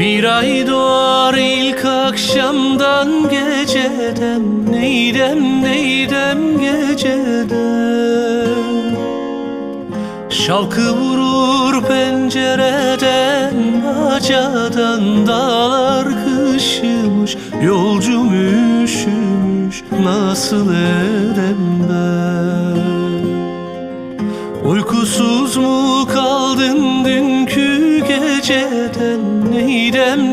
Bir ay doğar ilk akşamdan geceden. Neydem neydem geceden? Şalkı vurur pencereden Bacadan dağlar kışımış Yolcum üşümüş nasıl edem ben? Uykusuz mu kaldın dünkü geceden? Meyrem